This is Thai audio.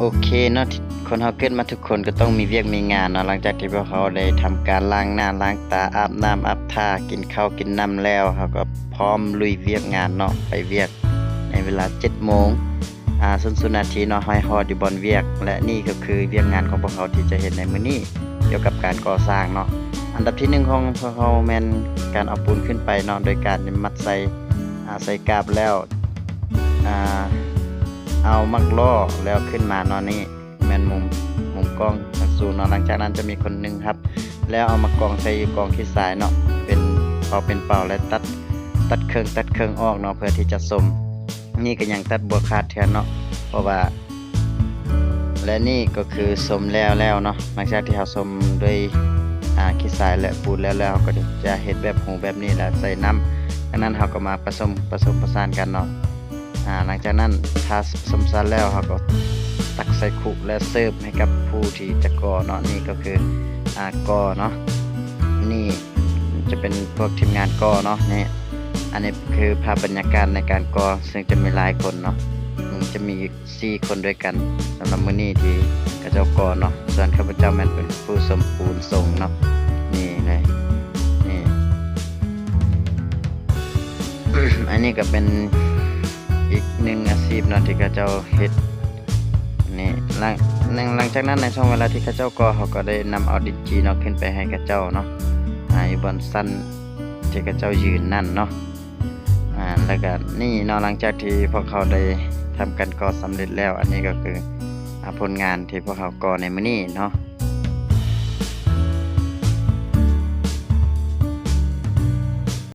โอเคเนาะคนเฮาเกิดมาทุกคนก็ต้องมีเวียกมีงานเนาะหลังจากที่พวกเขาได้ทำการล้างหน้าล้างตาอาบน้ำอาบท่ากินข้าวกินน้ำแล้วเขาก็พร้อมลุยเวียกงานเนาะไปเวียกในเวลา7โมงอ่าสุนสุนาทีเนาะห้อยฮอดอยู่บนเวียก และนี่ก็คือเวียกงานของพวกเขาที่จะเห็นในมื้อนี้เกี่ยวกับการก่อสร้างเนาะอันดับที่หนึ่งของพวกเขาแมนการเอาปูนขึ้นไปเนาะโดยการมัดใส่ใส่กาบแล้วอ่า เอามักล่อแล้วขึ้นมานอนนี่แมนมุมมุมกล้องทางสูนอนหลังจากนั้นจะมีคนหนึ่งครับ แล้วเอามากองใส่ยูกองที่สายเนาะเป็นเป่าเป็นเป่าและตัดตัดเครื่องตัดเครื่องออกเนาะเพื่อที่จะสมนี่ก็ยังตัดบัวขาดแทนเนาะเพราะว่า และนี่ก็คือสมแล้วแล้วเนาะหลังจากที่เราสมด้วยอ่าขี้ทรายและปูนแล้วแล้วก็จะเห็ดแบบหูแบบนี้แล้วใส่น้ำดังนั้นเราก็มาผสมผสมผสานกันเนาะ อ่าหลังจากนั้นทาสมซันแล้วเขาก็ตักใส่คุและเสิร์ฟให้กับผู้ที่จะก่อเนาะนี่ก็คืออ่าก่อเนาะนี่จะเป็นพวกทีมงานก่อเนาะนี่อันนี้คือภาพบรรยากาศในการก่อซึ่งจะมีหลายคนเนาะมันจะมีสี่คนด้วยกันสำหรับมื้อนี้ที่กระเจ้าก่อเนาะส่วนข้าพเจ้าแม่นเป็นผู้สมปูนทรงเนาะนี่เลยนี่อันนี้ก็เป็น อีกหนึ่งอาชีพนะที่เขาเจ้าเฮ็ดนี่หลังหลังหลังจากนั้นในช่วงเวลาที่เขาเจ้าก่อเขาก็ได้นำเอาดินจีเนาะขึ้นไปให้เขาเจ้าเนาะอ่าอยู่บนสั้นที่เขาเจ้ายืนนั่นเนาะอ่าแล้วก็นี่เนาะหลังจากที่พวกเขาได้ทำการก่อสำเร็จแล้ว อันนี้ก็คือผลงานที่พวกเขาก่อในมื้อนี้เนาะ